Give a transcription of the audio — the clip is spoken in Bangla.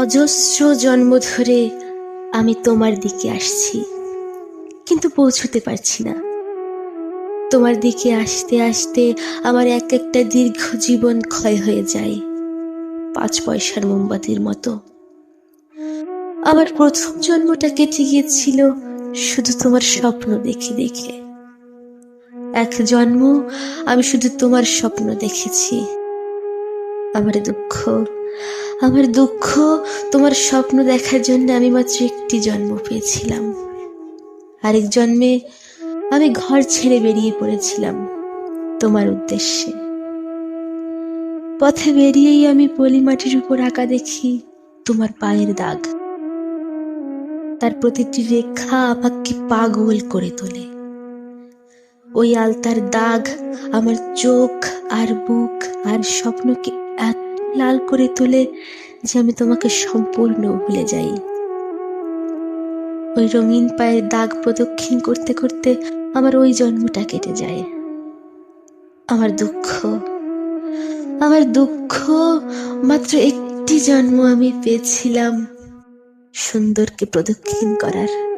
অজস্র জন্ম ধরে আমি তোমার দিকে আসছি, কিন্তু পৌঁছতে পারছি না। তোমার দিকে আসতে আসতে আমার এক একটা দীর্ঘ জীবন ক্ষয় হয়ে যায়, পাঁচ পয়সার মোমবাতির মতো। আমার প্রথম জন্মটা কেটে গিয়েছিল শুধু তোমার স্বপ্ন দেখে দেখে। এক জন্ম আমি শুধু তোমার স্বপ্ন দেখেছি। আমার দুঃখ। আমার দুঃখ তোমার স্বপ্ন দেখার জন্য আমি মাত্র একটি জন্ম পেয়েছিলাম। আরেক জন্মে আমি ঘর ছেড়ে বেরিয়ে পড়েছিলাম তোমার উদ্দেশ্যে। পথে বেরিয়েই আমি পলি মাটির উপর আঁকা দেখি তোমার পায়ের দাগ। তার প্রতিটি রেখা আমাকে পাগল করে তোলে। ওই আলতার দাগ আমার চোখ আর বুক আর স্বপ্নকে এত লাল করে তোলে যে আমি তোমাকে সম্পূর্ণ ভুলে যাই। ওই রঙিন পায়ের দাগ প্রদক্ষিণ করতে করতে আমার ওই জন্মটা কেটে যায়। আমার দুঃখ আমার দুঃখ, মাত্র একটি জন্ম আমি পেয়েছিলাম সুন্দরকে প্রদক্ষিণ করার।